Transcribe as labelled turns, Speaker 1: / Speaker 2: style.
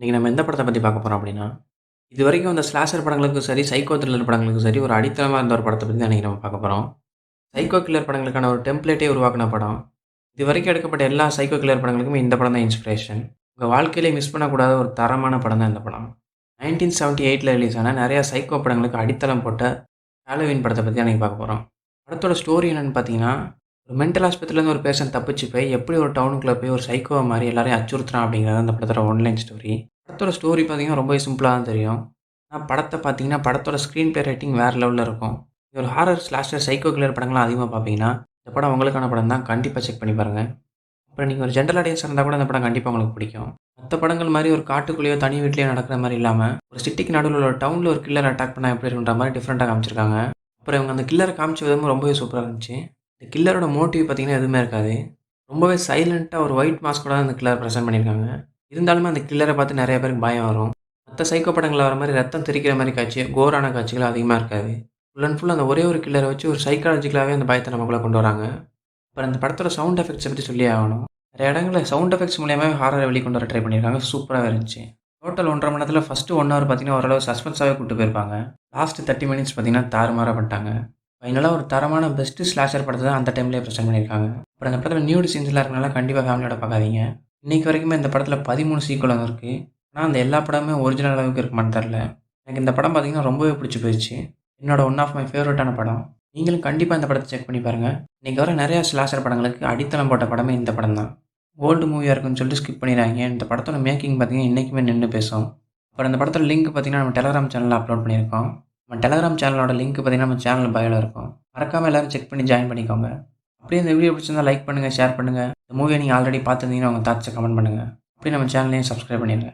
Speaker 1: இன்றைக்கி நம்ம எந்த படத்தை பற்றி பார்க்க போகிறோம் அப்படின்னா இது வரைக்கும் அந்த ஸ்லாஷர் படங்களுக்கும் சரி சைக்கோ த்ரில்லர் படங்களுக்கும் சரி ஒரு அடித்தளமாக இருந்த ஒரு படத்தை பற்றி தான் இன்றைக்கி நம்ம பார்க்க போகிறோம் சைக்கோ கில்லர் படங்களுக்கான ஒரு டெம்ப்ளேட்டே உருவாக்கின படம். இது வரைக்கும் எடுக்கப்பட்ட எல்லா சைக்கோ கில்லர் படங்களுக்குமே இந்த படம் தான் இன்ஸ்பிரேஷன் உங்கள் வாழ்க்கையிலே மிஸ் பண்ணக்கூடாத ஒரு தரமான படம் தான் இந்த படம். நைன்டீன் செவன்ட்டி எயிட்டில் ரிலீஸ் ஆன நிறையா சைக்கோ படங்களுக்கு அடித்தளம் போட்ட ஹாலோவின் படத்தை பற்றி அன்றைக்கி பார்க்க போகிறோம் படத்தோட ஸ்டோரி என்னென்னு பார்த்தீங்கன்னா மென்டல் ஆஸ்பத்திரிலேருந்து ஒரு பேஷண்ட் தப்பிச்சு போய் எப்படி ஒரு டவுனுக்குள்ளே போய் ஒரு சைக்கோவை மாதிரி எல்லாரையும் அச்சுறுத்துறான் அப்படிங்கிறது அந்த படத்தோட ஒன்லைன் ஸ்டோரி படத்தோட ஸ்டோரி பார்த்தீங்கன்னா ரொம்பவே சிம்பிளாக தான் தெரியும். ஆனால் படத்தை பார்த்தீங்கன்னா படத்தோட ஸ்க்ரீன் ப்ளே ரேட்டிங் வேறு லெவலில் இருக்கும். ஒரு ஹாரர் ஸ்லாஷர் சைக்கோ கிளர் படங்கள்லாம் அதிகமாக பார்ப்பீங்கன்னா இந்த படம் உங்களுக்கான படம் தான். கண்டிப்பாக செக் பண்ணி பாருங்கள் அப்புறம் நீங்கள் ஒரு ஜென்ரல் ஆடியன்ஸ் இருந்தால் கூட இந்த படம் கண்டிப்பாக உங்களுக்கு பிடிக்கும். மற்ற படங்கள் மாதிரி ஒரு காட்டுக்குள்ளேயோ தனி வீட்லேயோ நடக்கிற மாதிரி இல்லாமல் ஒரு சிட்டிக்கு நடுவில் ஒரு டவுனில் ஒரு கில்லர் அட்டாக் பண்ணால் எப்படி இருக்குன்ற மாதிரி டிஃப்ரெண்ட்டாக காமிச்சிருக்காங்க. அப்புறம் இவங்க அந்த கில்லரை காமிச்ச விதமும் ரொம்பவே சூப்பராக இருந்துச்சு. இந்த கில்லரோட மோட்டிவ் பார்த்தீங்கன்னா எதுவுமே இருக்காது. ரொம்பவே சைலண்ட்டாக ஒரு ஒயிட் மாஸ்கோட அந்த கில்லர் ப்ரெசென்ட் பண்ணியிருக்காங்க. இருந்தாலுமே அந்த கில்லரை பார்த்து நிறைய பேருக்கு பயம் வரும். மற்ற சைக்கோ படங்களில் வர மாதிரி ரத்தம் தெரிக்கிற மாதிரி காட்சி கோரான காட்சிகள் அதிகமாக இருக்காது. ஃபுல் அண்ட் ஃபுல் அந்த ஒரே ஒரு கில்லரை வச்சு ஒரு சைக்காலஜிக்கலாகவே அந்த பயத்தை நமக்குள்ளே கொண்டு வராங்க. அப்புறம் அந்த படத்தோட சவுண்ட் எஃபெக்ட்ஸை பற்றி சொல்லி ஆகணும். நிறைய இடங்களில் சவுண்ட் எஃபெக்ட்ஸ் மூலியமாக ஹாரரை வெளிக்கொண்டு வர ட்ரை பண்ணியிருக்காங்க. சூப்பராக இருந்துச்சு. டோட்டல் ஒன்றரை மணி நேரத்தில் ஃபஸ்ட்டு ஒன் ஹவர் பார்த்தீங்கன்னா ஓரளவு சஸ்பென்ஸாகவே கூப்பிட்டு போயிருப்பாங்க. லாஸ்ட் தேர்ட்டி மினிட்ஸ் பார்த்தீங்கன்னா தாறுமாறாக பண்ணிட்டாங்க. ஃபைனலாக ஒரு தரமான பெஸ்ட்டு ஸ்லாஷர் படத்தை தான் அந்த டைம்லேயே ப்ரெசென்ட் பண்ணியிருக்காங்க. அப்புறம் அந்த படத்தில் நியூடு சீன்ஸ்லாம் இருக்கனால கண்டிப்பாக ஃபேமிலியோட பார்க்காதீங்க. இன்றைக்கி வரைக்குமே இந்த படத்தில் பதிமூணு சீக்குவல் இருக்குது ஆனால் அந்த எல்லா படமே ஒரிஜினல் அளவுக்கு இருக்குமான்னு தெரில எனக்கு இந்த படம் பார்த்தீங்கன்னா ரொம்பவே பிடிச்சி போயிடுச்சு என்னோட ஒன் ஆஃப் மை ஃபேவரட்டான படம். நீங்களும் கண்டிப்பாக இந்த படத்தை செக் பண்ணி பாருங்கள் இன்றைக்கி வர நிறையா ஸ்லாஷர் படங்களுக்கு அடித்தளம் போட்ட படமே இந்த படம் தான். ஓல்டு மூவியாக இருக்குன்னு சொல்லிட்டு ஸ்கிப் பண்ணிடுறாங்க இந்த படத்தோட மேக்கிங் பார்த்தீங்கன்னா இன்றைக்குமே நின்று பேசும். அப்புறம் இந்த படத்தோட லிங்க் பார்த்தீங்கன்னா நம்ம டெலகிராம் சேனலில் அப்லோட் பண்ணியிருக்கோம். நம்ம டெலகிராம் சேனலோட லிங்க் பார்த்தீங்கன்னா நம்ம சேனல் பயோவில் இருக்கும். மறக்காமல் எல்லோரும் செக் பண்ணி ஜாயின் பண்ணிக்கோங்க. அப்படியே இந்த வீடியோ பிடிச்சிருந்தா லைக் பண்ணுங்கள் ஷேர் பண்ணுங்கள் இந்த மூவியை நீங்கள் ஆல்ரெடி பார்த்துருந்தீங்கன்னா உங்கள் தாட்ஸை கமெண்ட் பண்ணுங்கள் அப்படியே நம்ம சேனலையும் சப்ஸ்கிரைப் பண்ணிடுங்க.